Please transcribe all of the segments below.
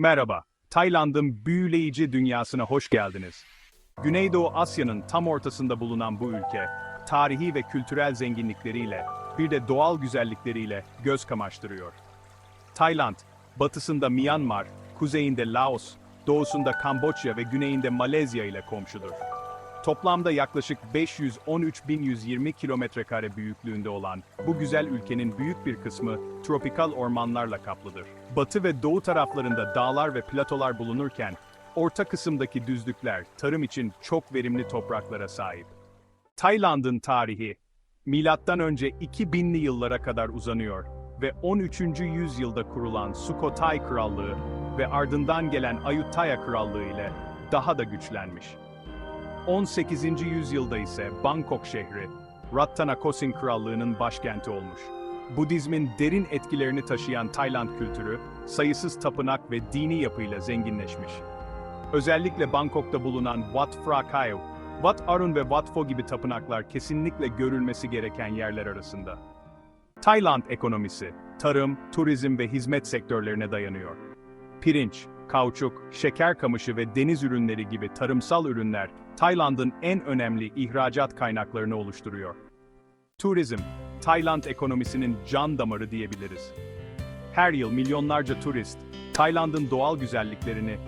Merhaba, Tayland'ın büyüleyici dünyasına hoş geldiniz. Güneydoğu Asya'nın tam ortasında bulunan bu ülke, tarihi ve kültürel zenginlikleriyle, bir de doğal güzellikleriyle göz kamaştırıyor. Tayland, batısında Myanmar, kuzeyinde Laos, doğusunda Kamboçya ve güneyinde Malezya ile komşudur. Toplamda yaklaşık 513.120 kilometrekare büyüklüğünde olan bu güzel ülkenin büyük bir kısmı tropikal ormanlarla kaplıdır. Batı ve doğu taraflarında dağlar ve platolar bulunurken, orta kısımdaki düzlükler tarım için çok verimli topraklara sahip. Tayland'ın tarihi, milattan önce 2000'li yıllara kadar uzanıyor ve 13. yüzyılda kurulan Sukhothai Krallığı ve ardından gelen Ayutthaya Krallığı ile daha da güçlenmiş. 18. yüzyılda ise Bangkok şehri, Rattanakosin Krallığı'nın başkenti olmuş. Budizmin derin etkilerini taşıyan Tayland kültürü, sayısız tapınak ve dini yapıyla zenginleşmiş. Özellikle Bangkok'ta bulunan Wat Phra Kaew, Wat Arun ve Wat Pho gibi tapınaklar kesinlikle görülmesi gereken yerler arasında. Tayland ekonomisi, tarım, turizm ve hizmet sektörlerine dayanıyor. Pirinç, kauçuk, şeker kamışı ve deniz ürünleri gibi tarımsal ürünler, Tayland'ın en önemli ihracat kaynaklarını oluşturuyor. Turizm, Tayland ekonomisinin can damarı diyebiliriz. Her yıl milyonlarca turist, Tayland'ın doğal güzelliklerini,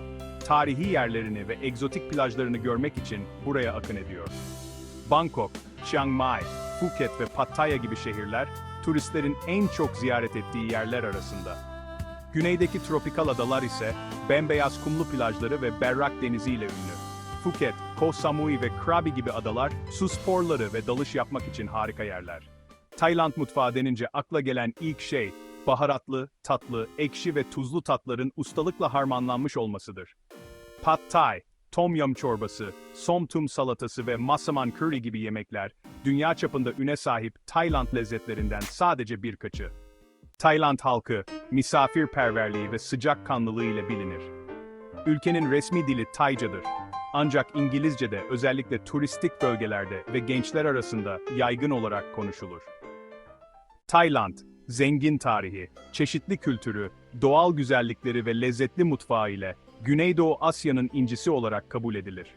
tarihi yerlerini ve egzotik plajlarını görmek için buraya akın ediyor. Bangkok, Chiang Mai, Phuket ve Pattaya gibi şehirler, turistlerin en çok ziyaret ettiği yerler arasında. Güneydeki tropikal adalar ise bembeyaz kumlu plajları ve berrak deniziyle ünlü. Phuket, Koh Samui ve Krabi gibi adalar su sporları ve dalış yapmak için harika yerler. Tayland mutfağı denince akla gelen ilk şey, baharatlı, tatlı, ekşi ve tuzlu tatların ustalıkla harmanlanmış olmasıdır. Pad Thai, Tom Yum çorbası, Som Tum salatası ve Massaman curry gibi yemekler, dünya çapında üne sahip Tayland lezzetlerinden sadece birkaçı. Tayland halkı, misafirperverliği ve sıcakkanlılığı ile bilinir. Ülkenin resmi dili Taycadır. Ancak İngilizce de özellikle turistik bölgelerde ve gençler arasında yaygın olarak konuşulur. Tayland, zengin tarihi, çeşitli kültürü, doğal güzellikleri ve lezzetli mutfağı ile Güneydoğu Asya'nın incisi olarak kabul edilir.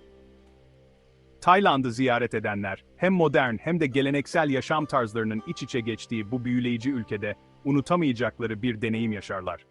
Tayland'ı ziyaret edenler, hem modern hem de geleneksel yaşam tarzlarının iç içe geçtiği bu büyüleyici ülkede unutamayacakları bir deneyim yaşarlar.